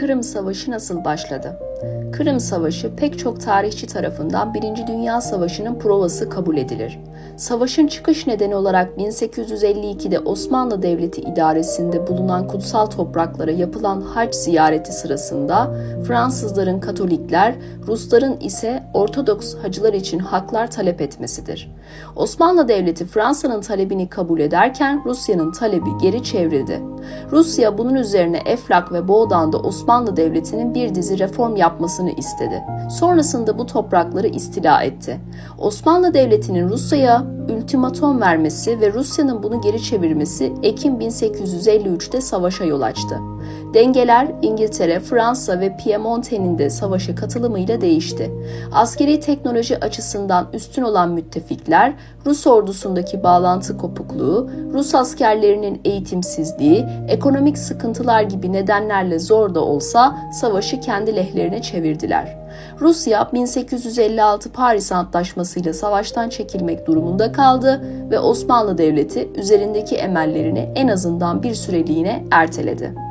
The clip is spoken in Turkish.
Kırım Savaşı nasıl başladı? Kırım Savaşı pek çok tarihçi tarafından Birinci Dünya Savaşı'nın provası kabul edilir. Savaşın çıkış nedeni olarak 1852'de Osmanlı Devleti idaresinde bulunan kutsal topraklara yapılan hac ziyareti sırasında Fransızların Katolikler, Rusların ise Ortodoks hacılar için haklar talep etmesidir. Osmanlı Devleti Fransa'nın talebini kabul ederken Rusya'nın talebi geri çevrildi. Rusya bunun üzerine Eflak ve Boğdan'da Osmanlı Devleti'nin bir dizi reform yapmasını istedi. Sonrasında bu toprakları istila etti. Osmanlı Devleti'nin Rusya'ya ultimatom vermesi ve Rusya'nın bunu geri çevirmesi Ekim 1853'te savaşa yol açtı. Dengeler İngiltere, Fransa ve Piemonte'nin de savaşa katılımıyla değişti. Askeri teknoloji açısından üstün olan müttefikler, Rus ordusundaki bağlantı kopukluğu, Rus askerlerinin eğitimsizliği, ekonomik sıkıntılar gibi nedenlerle zor da olsa savaşı kendi lehlerine çevirdiler. Rusya 1856 Paris Antlaşması ile savaştan çekilmek durumunda kaldı ve Osmanlı Devleti üzerindeki emellerini en azından bir süreliğine erteledi.